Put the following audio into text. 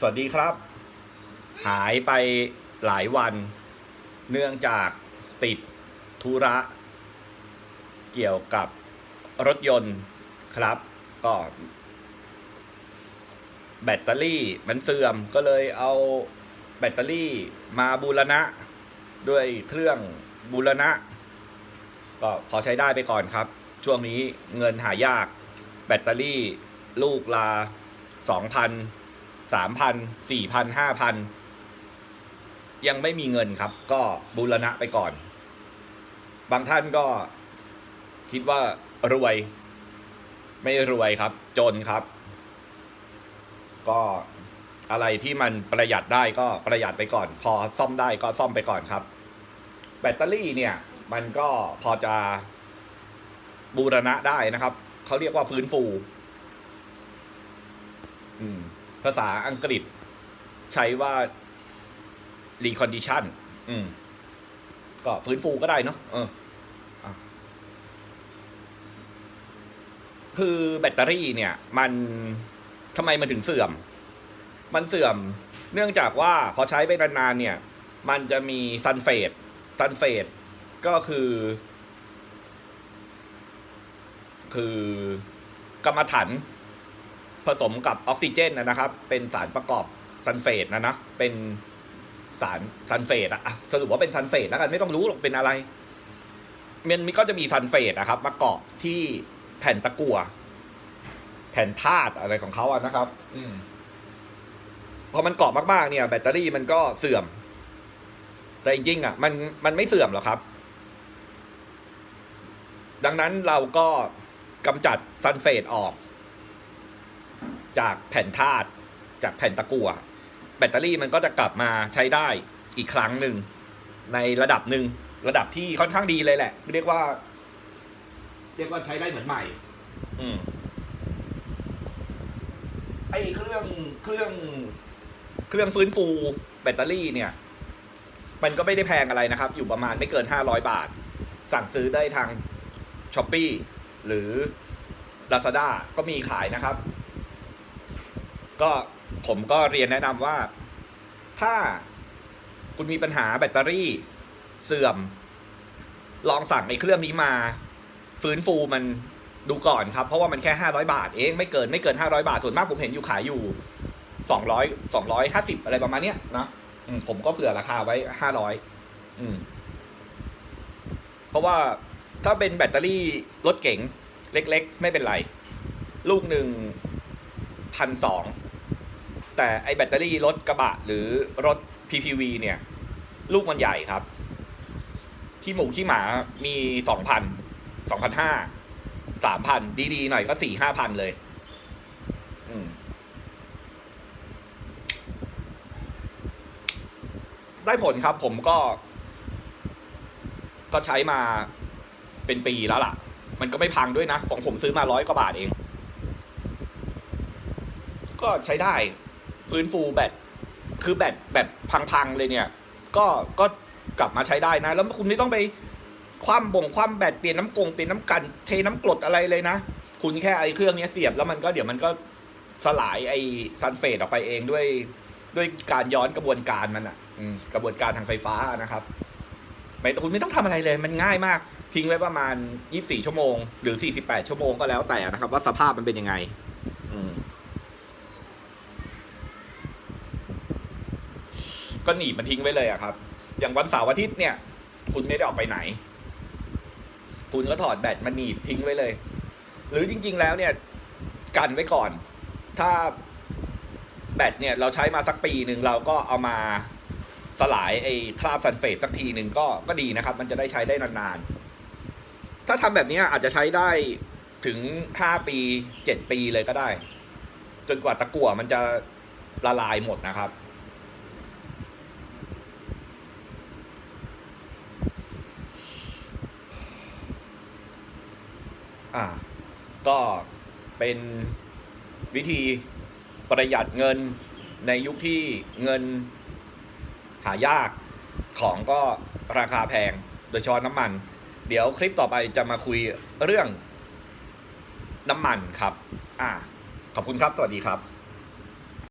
สวัสดีครับ หายไปหลายวัน เนื่องจากติดธุระ เกี่ยวกับรถยนต์ครับ ก็แบตเตอรี่มันเสื่อมก็เลยเอาแบตเตอรี่มาบูรณะ ด้วยเครื่องบูรณะ ก็พอใช้ได้ไปก่อนครับ ช่วงนี้เงินหายาก แบตเตอรี่ลูกละสองพัน สามพันสี่พันห้าพันยังไม่มีเงินครับ ก็บูรณะไปก่อน บางท่านก็คิดว่ารวย ไม่รวยครับ จนครับ ก็อะไรที่มันประหยัดได้ก็ประหยัดไปก่อน พอซ่อมได้ก็ซ่อมไปก่อนครับ แบตเตอรี่เนี่ย มันก็พอจะบูรณะได้นะครับ เขาเรียกว่าฟื้นฟู อืม ภาษาอังกฤษใช้ว่า recondition อืม ก็ฟื้นฟูก็ได้เนาะเออคือแบตเตอรี่เนี่ย มันทำไมมันถึงเสื่อม มันเสื่อมเนื่องจากว่าพอใช้ไปนานๆเนี่ย มันจะมีซันเฟตซันเฟตก็คือ คือกรรมฐาน ผสมกับออกซิเจนนะนะครับ เป็นสารประกอบซันเฟตนะนะ เป็นสารซันเฟตอะอะสรุปว่าเป็นซันเฟตแล้วกันไม่ต้องรู้หรอกเป็นอะไร มันก็จะมีซันเฟตนะครับมาเกาะที่แผ่นตะกั่วแผ่นธาตุอะไรของเขาอะนะครับ อืมพอมันเกาะมากๆเนี่ย แบตเตอรี่มันก็เสื่อม แต่จริงๆอะ มันมันไม่เสื่อมหรอกครับ ดังนั้นเราก็กำจัดซันเฟตออก จากแผ่นธาตุจากแผ่นตะกั่วแบตเตอรี่มันก็จะกลับมาใช้ได้อีกครั้งหนึ่งในระดับหนึ่งระดับที่ค่อนข้างดีเลยแหละ เรียกว่า เรียกว่าใช้ได้เหมือนใหม่ อืมไอ้เครื่องเครื่อง เครื่องฟื้นฟูแบตเตอรี่เนี่ย มันก็ไม่ได้แพงอะไรนะครับ อยู่ประมาณไม่เกินห้าร้อยบาท สั่งซื้อได้ทางช้อปปีหรือ Lazada ก็มีขายนะครับ ก็ผมก็เรียนแนะนำว่า ถ้าคุณมีปัญหาแบตเตอรี่เสื่อม ลองสั่งไอ้เครื่องนี้มา ฟื้นฟูมันดูก่อนครับ เพราะว่ามันแค่ห้าร้อยบาท เองไม่เกินไม่เกินห้าร้อยบาทส่วนมากผมเห็นอยู่ขายอยู่สองร้อยสองร้อยห้าสิบอะไรประมาณเนี้ยนะมผมก็เผื่อราคาไว้ห้าร้อยอืมเพราะว่าถ้าเป็นแบตเตอรี่รถเก๋งเล็ก ๆ ไม่เป็นไร ลูกหนึ่งพันสอง แต่ไอแบตเตอรี่รถกระบะหรือรถ PPV เนี่ย ลูกมันใหญ่ครับ ขี้หมูขี้หมามีสองพันสองพันห้าสามพันดีๆหน่อยก็สี่ห้าพันเลย อืมได้ผลครับผมก็ ก็ใช้มาเป็นปีแล้วล่ะ มันก็ไม่พังด้วยนะ ของผมซื้อมาร้อยกว่าบาทเอง ก็ใช้ได้ ฟื้นฟูแบตคือแบตแบบพังๆเลยเนี่ย ก็ก็กลับมาใช้ได้นะ แล้วคุณไม่ต้องไปคว่ำบ่งคว่ำแบตเปลี่ยนน้ำกงเปลี่ยนน้ำกัน เทน้ำกรดอะไรเลยนะ คุณแค่ไอ้เครื่องนี้เสียบแล้วมันก็เดี๋ยวมันก็สลายไอ้ซันเฟตออกไปเองด้วยด้วยการย้อนกระบวนการมันอะกระบวนการทางไฟฟ้านะครับไม่คุณไม่ต้องทำอะไรเลย มันง่ายมาก ทิ้งไว้ประมาณ 24 ชั่วโมง หรือ 48 ชั่วโมงก็แล้วแต่นะครับ ว่าสภาพมันเป็นยังไง อืม ก็หนีบมันทิ้งไว้เลยอะครับ อย่างวันเสาร์อาทิตย์เนี่ย คุณไม่ได้ออกไปไหน คุณก็ถอดแบตมาหนีบทิ้งไว้เลย หรือจริง ๆ แล้วเนี่ย กันไว้ก่อน ถ้าแบตเนี่ยเราใช้มาสักปีหนึ่งเราก็เอามาสลายไอ้คราบซันเฟตสักทีหนึ่งก็ก็ดีนะครับ มันจะได้ใช้ได้นานๆ ถ้าทำแบบนี้อาจจะใช้ได้ถึงห้าปีเจ็ดปีเลยก็ได้ จนกว่าตะกั่วมันจะละลายหมดนะครับ อ่าก็เป็นวิธีประหยัดเงินในยุคที่เงินหายากของก็ราคาแพงโดยเฉพาะน้ำมัน เดี๋ยวคลิปต่อไปจะมาคุยเรื่องน้ำมันครับ อ่า ขอบคุณครับ สวัสดีครับ